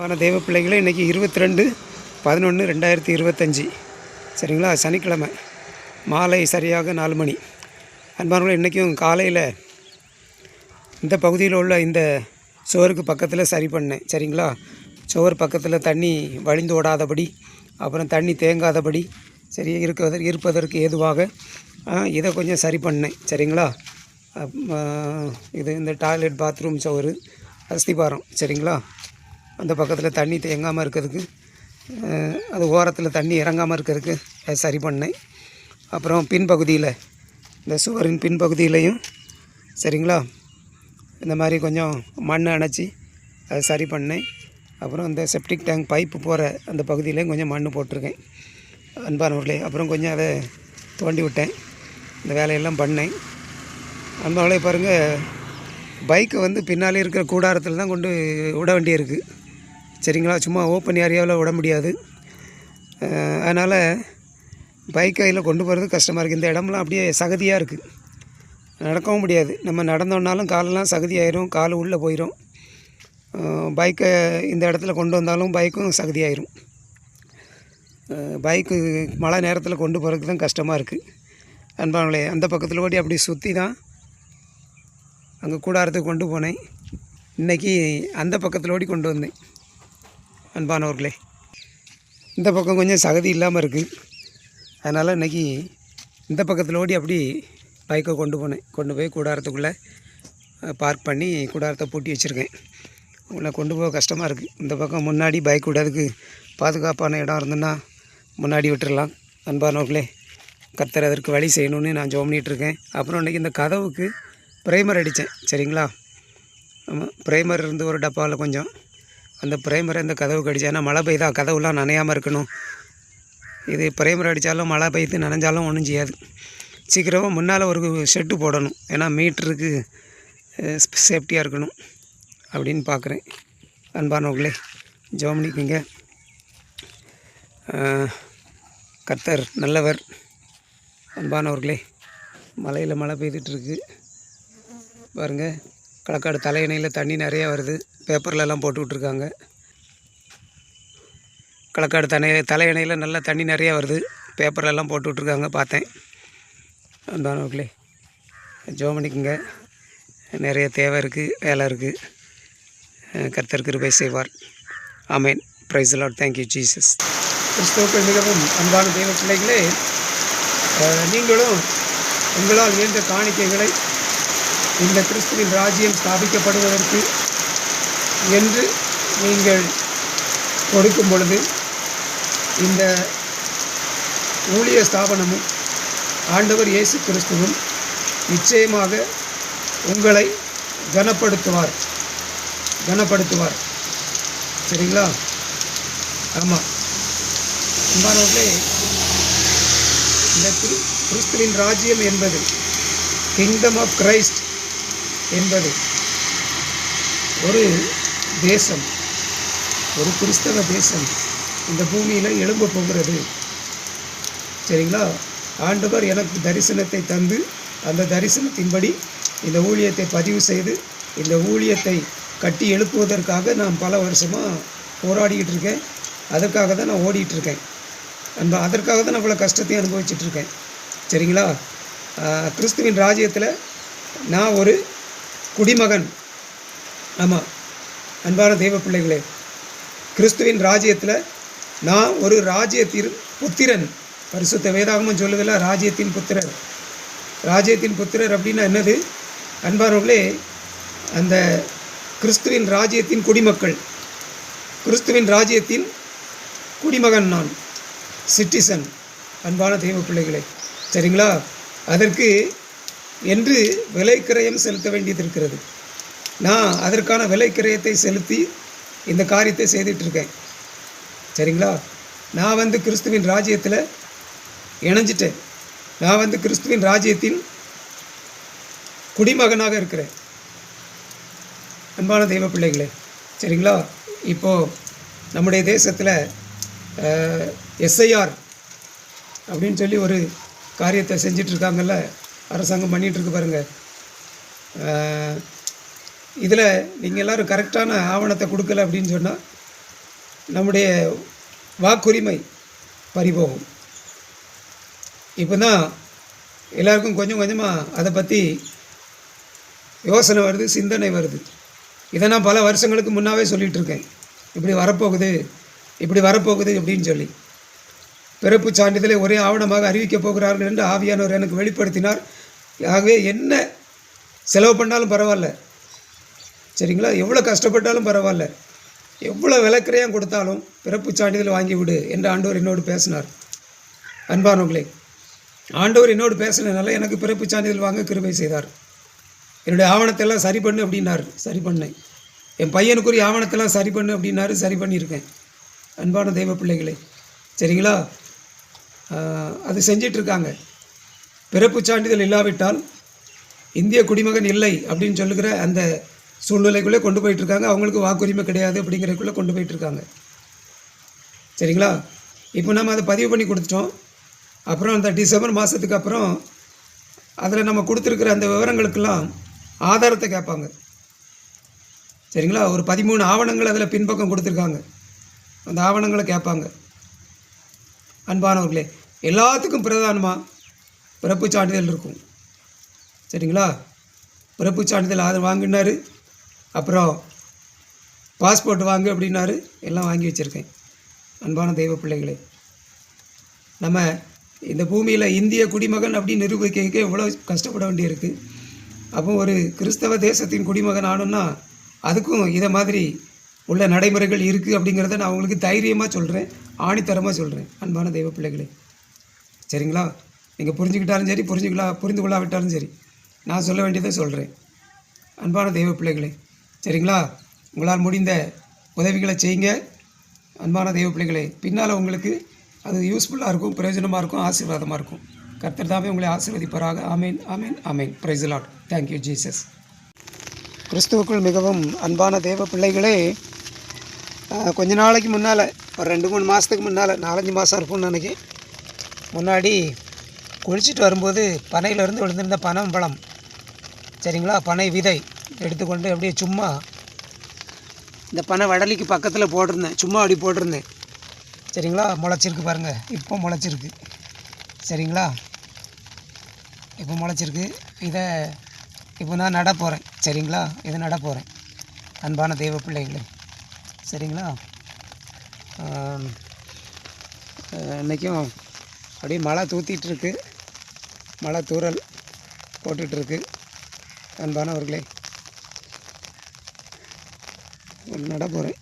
வான தெய்வ பிள்ளைகளே இன்றைக்கி இருபத்தி ரெண்டு பதினொன்று ரெண்டாயிரத்தி இருபத்தஞ்சி. சரிங்களா? சனிக்கிழமை. மாலை சரியாக நாலு மணி. அன்பானவர்கள் இன்றைக்கும் காலையில் இந்த பகுதியில் உள்ள இந்த சுவருக்கு பக்கத்தில் சரி பண்ணேன். சரிங்களா? சுவர் பக்கத்தில் தண்ணி வழிந்து ஓடாதபடி அப்புறம் தண்ணி தேங்காதபடி சரி இருக்கிறது இருப்பதற்கு ஏதுவாக இதை கொஞ்சம் சரி பண்ணேன். சரிங்களா? இது இந்த டாய்லெட் பாத்ரூம் சுவர் அஸ்திபாரம். சரிங்களா? அந்த பக்கத்தில் தண்ணி தேங்காமல் இருக்கிறதுக்கு அது ஓரத்தில் தண்ணி இறங்காமல் இருக்கிறதுக்கு அதை சரி பண்ணேன். அப்புறம் பின்பகுதியில் இந்த சுவரின் பின்பகுதியிலையும் சரிங்களா? இந்த மாதிரி கொஞ்சம் மண் அணைச்சி அதை சரி பண்ணேன். அப்புறம் இந்த செப்டிக் டேங்க் பைப்பு போகிற அந்த பகுதியிலையும் கொஞ்சம் மண் போட்டிருக்கேன். அன்பானவர்களே அப்புறம் கொஞ்சம் அதை தோண்டி விட்டேன். இந்த வேலையெல்லாம் பண்ணேன். அன்பானவர்களே பாருங்கள் பைக்கை வந்து பின்னாலே இருக்கிற கூடாரத்தில் தான் கொண்டு விட வேண்டியிருக்கு. சரிங்களா? சும்மா ஓப்பன் ஏரியாவில் விட முடியாது. அதனால் பைக் கையில் கொண்டு போகிறது கஷ்டமாக இருக்குது இந்த இடம்லாம் அப்படியே சகதியாக இருக்குது நடக்கவும் முடியாது. நம்ம நடந்தோன்னாலும் காலெல்லாம் சகதியாயிரும். கால் உள்ளே போயிடும் பைக்கை இந்த இடத்துல கொண்டு வந்தாலும் பைக்கும் சகதியாயிரும். பைக்கு மழை நேரத்தில் கொண்டு போகிறதுக்கு தான் கஷ்டமாக இருக்குது அன்பாங்களே அந்த பக்கத்தில் ஓடி அப்படி சுற்றி தான் அங்கே கூடாரத்துக்கு கொண்டு போனேன். இன்றைக்கி அந்த பக்கத்தில் ஓடி கொண்டு வந்தேன். அன்பானவர்களே இந்த பக்கம் கொஞ்சம் சகதி இல்லாமல் இருக்குது அதனால் இன்றைக்கி இந்த பக்கத்தில் ஓடி அப்படி பைக்கை கொண்டு போனேன். கொண்டு போய் கூடாரத்துக்குள்ளே பார்க் பண்ணி கூடாரத்தை பூட்டி வச்சுருக்கேன். உள்ள கொண்டு போக கஷ்டமாக இருக்குது இந்த பக்கம் முன்னாடி பைக் விடாதுக்கு பாதுகாப்பான இடம் இருந்ததுன்னா முன்னாடி விட்டுடலாம் அன்பானவர்களே கத்தர் அதற்கு வழி செய்யணும்னு நான் ஜோம் அப்புறம் இன்றைக்கி இந்த கதவுக்கு ப்ரைமர் அடித்தேன். சரிங்களா? ஆமாம் ப்ரைமர் இருந்து ஒரு டப்பாவில் கொஞ்சம் அந்த ப்ரைமரை இந்த கதவுக்கு அடித்தேன் மழை பெய்தா கதவுலாம் நனையாமல் இருக்கணும். இது ப்ரைமர் அடித்தாலும் மழை பெய்து நனைஞ்சாலும் ஒன்றும் செய்யாது. சீக்கிரமாக முன்னால் ஒரு ஷெட்டு போடணும். ஏன்னா மீட்டருக்கு சேஃப்டியாக இருக்கணும் அப்படின்னு பார்க்குறேன். அன்பானவர்களே ஜோமனிக்குங்க. கத்தர் நல்லவர். அன்பானவர்களே மலையில் மழை பெய்துட்டுருக்கு பாருங்கள் களக்காடு தலையணையில் தண்ணி நிறையா வருது. பேப்பர்லலாம் போட்டு விட்ருக்காங்க களக்காடு தனி தலையணையில் நல்லா தண்ணி நிறையா வருது. பேப்பர்லலாம் போட்டு விட்ருக்காங்க பார்த்தேன் அன்பானவர்களே ஜோம் நிறைய தேவை இருக்குது வேலை இருக்குது கர்த்தர் கிருபை செய்வார். ஆமேன். Praise Lord thank you Jesus கிறிஸ்துவுக்கு மிகவும் அன்பான தெய்வ பிள்ளைகளே நீங்களும் உங்களால் இயன்ற காணிக்கைகளை இந்த கிறிஸ்துவின் ராஜ்யம் ஸ்தாபிக்கப்படுவதற்கு என்று நீங்கள் கொடுக்கும் பொழுது இந்த ஊழிய ஸ்தாபனமும் ஆண்டவர் இயேசு கிறிஸ்துவும் நிச்சயமாக உங்களை கனப்படுத்துவார். கனப்படுத்துவார். சரிங்களா? ஆமாம் அன்பானவர்களே இந்த கிறிஸ்துவின் ராஜ்யம் என்பது கிங்டம் ஆஃப் கிரைஸ்ட் என்பது ஒரு தேசம். ஒரு கிறிஸ்தவ தேசம். இந்த பூமியில் எழும்ப போகிறது. சரிங்களா? ஆண்டவர் எனக்கு தரிசனத்தை தந்து அந்த தரிசனத்தின்படி இந்த ஊழியத்தை பதிவு செய்து இந்த ஊழியத்தை கட்டி எழுப்புவதற்காக நான் பல வருஷமாக போராடிக்கிட்டு இருக்கேன். அதற்காக தான் நான் ஓடிட்டுருக்கேன் அந்த அதற்காக தான் நான் இவ்வளோ கஷ்டத்தையும் அனுபவிச்சிட்ருக்கேன் சரிங்களா? கிறிஸ்துவின் ராஜ்யத்தில் நான் ஒரு குடிமகன். ஆமாம் அன்பான தெய்வ பிள்ளைகளே கிறிஸ்துவின் ராஜ்யத்தில் நான் ஒரு ராஜ்யத்தின் புத்திரன். பரிசுத்த வேதாகமும் சொல்லுதில்ல ராஜ்யத்தின் புத்திரர். ராஜ்யத்தின் புத்திரர் அப்படின்னா என்னது? அன்பானவர்களே அந்த கிறிஸ்துவின் ராஜ்யத்தின் குடிமக்கள். கிறிஸ்துவின் ராஜ்யத்தின் குடிமகன் நான் சிட்டிசன். அன்பான தெய்வ பிள்ளைகளே சரிங்களா? அதற்கு என்று விலைக்கிரயம் செலுத்த வேண்டியது இருக்கிறது. நான் அதற்கான விலைக்கிரயத்தை செலுத்தி இந்த காரியத்தை செய்துட்டு இருக்கேன் சரிங்களா? நான் வந்து கிறிஸ்துவின் ராஜ்யத்தில் இணைஞ்சிட்டேன். நான் வந்து கிறிஸ்துவின் ராஜ்யத்தின் குடிமகனாக இருக்கிறேன். அன்பான தெய்வ பிள்ளைகளே சரிங்களா? இப்போது நம்முடைய தேசத்தில் எஸ்ஐஆர் அப்படின்னு சொல்லி ஒரு காரியத்தை செஞ்சிட்ருக்காங்கல்ல அரசாங்கம் பண்ணிகிட்ருக்கு பாருங்கள் இதில் நீங்கள் எல்லோரும் கரெக்டான ஆவணத்தை கொடுக்கல அப்படின்னு சொன்னால் நம்முடைய வாக்குரிமை பறிபோகும். இப்போ தான் எல்லாருக்கும் கொஞ்சம் கொஞ்சமாக அதை பற்றி யோசனை வருது சிந்தனை வருது. இதை நான் பல வருஷங்களுக்கு முன்னாவே சொல்லிகிட்டு இருக்கேன். இப்படி வரப்போகுது இப்படி வரப்போகுது அப்படின்னு சொல்லி. பிறப்பு சான்றிதழை ஒரே ஆவணமாக அறிவிக்கப் போகிறார்கள் என்று ஆவியானவர் எனக்கு வெளிப்படுத்தினார். ஆகவே என்ன செலவு பண்ணாலும் பரவாயில்ல. சரிங்களா? எவ்வளோ கஷ்டப்பட்டாலும் பரவாயில்ல. எவ்வளோ விளக்கிறையாக கொடுத்தாலும் பிறப்பு சான்றிதழ் வாங்கி விடு என்று ஆண்டவர் என்னோடு பேசினார். அன்பானவர்களே ஆண்டவர் என்னோடு பேசினதுனால எனக்கு பிறப்பு சான்றிதழ் வாங்க கிருபை செய்தார். என்னுடைய ஆவணத்தை எல்லாம் சரி பண்ணு அப்படின்னார். சரி பண்ணேன். என் பையனுக்குரிய ஆவணத்தெல்லாம் சரி பண்ணு அப்படின்னாரு சரி பண்ணியிருக்கேன். அன்பான தெய்வ பிள்ளைகளே சரிங்களா? அது செஞ்சிட்ருக்காங்க. பிறப்பு சான்றிதழ் இல்லாவிட்டால் இந்திய குடிமகன் இல்லை அப்படின்னு சொல்லுகிற அந்த சூழ்நிலைக்குள்ளே கொண்டு போயிட்டுருக்காங்க. அவங்களுக்கு வாக்குரிமை கிடையாது அப்படிங்கிறதுக்குள்ளே கொண்டு போயிட்டுருக்காங்க. சரிங்களா? இப்போ நம்ம அதை பதிவு பண்ணி கொடுத்துட்டோம். அப்புறம் அந்த டிசம்பர் மாதத்துக்கு அப்புறம் அதில் நம்ம கொடுத்துருக்குற அந்த விவரங்களுக்கெல்லாம் ஆதாரத்தை கேட்பாங்க. சரிங்களா? ஒரு பதிமூணு ஆவணங்கள் அதில் பின்பக்கம் கொடுத்துருக்காங்க. அந்த ஆவணங்களை கேட்பாங்க. அன்பானவர்களே எல்லாத்துக்கும் பிரதானமாக பிறப்பு சான்றிதழ் இருக்கும். சரிங்களா? பிறப்பு சான்றிதழ் அதை வாங்கினாரு. அப்புறம் பாஸ்போர்ட் வாங்கு அப்படின்னாரு. எல்லாம் வாங்கி வச்சுருக்கேன். அன்பான தெய்வ பிள்ளைகளே. நம்ம இந்த பூமியில் இந்திய குடிமகன் அப்படின்னு நிரூபிக்க எவ்வளோ கஷ்டப்பட வேண்டியிருக்கு. அப்போ ஒரு கிறிஸ்தவ தேசத்தின் குடிமகன் ஆனோன்னா அதுக்கும் இதை மாதிரி உள்ள நடைமுறைகள் இருக்குது அப்படிங்கிறத நான் உங்களுக்கு தைரியமாக சொல்கிறேன் ஆணித்தரமாக சொல்கிறேன் அன்பான தெய்வ பிள்ளைகளே. சரிங்களா? நீங்கள் புரிஞ்சுக்கிட்டாலும் சரி புரிஞ்சுக்கலாம் புரிந்து கொள்ளாவிட்டாலும் சரி நான் சொல்ல வேண்டியதை சொல்கிறேன் அன்பான தெய்வ பிள்ளைகளே. சரிங்களா? உங்களால் முடிந்த உதவிகளை செய்யுங்க. அன்பான தெய்வ பிள்ளைகளே பின்னால் உங்களுக்கு அது யூஸ்ஃபுல்லாக இருக்கும் பிரயோஜனமாக இருக்கும் ஆசீர்வாதமாக இருக்கும். கர்த்தர் தாமே உங்களை ஆசீர்வதிப்பாராக. ஆமேன் ஆமேன் ஆமேன். Praise Lord thank you Jesus கிறிஸ்துவுக்குள் மிகவும் அன்பான தேவ பிள்ளைகளே கொஞ்ச நாளைக்கு முன்னால் ஒரு ரெண்டு மூணு மாதத்துக்கு முன்னால் நாலஞ்சு மாதம் இருக்கும்னு நினைக்கிறேன். முன்னாடி குளிச்சுட்டு வரும்போது பனையிலேருந்து விழுந்திருந்த பனம் பழம் சரிங்களா? பனை விதை. எடுத்துக்கொண்டு அப்படியே சும்மா இந்த பனை வடலிக்கு பக்கத்தில் போட்டிருந்தேன். சும்மா அப்படி போட்டிருந்தேன். சரிங்களா? முளைச்சிருக்கு பாருங்கள் இப்போ முளைச்சிருக்கு. சரிங்களா? இப்போ முளைச்சிருக்கு. இதை இப்போ நான் நட போகிறேன் சரிங்களா? இதை நட போகிறேன் அன்பான தெய்வ பிள்ளைகளே. சரிங்களா? இன்னைக்கும் அப்படியே மழை தூத்திட்டு இருக்கு. மழை தூறல் போட்டுட்ருக்கு அன்பானவர்களே. நட போகிறேன்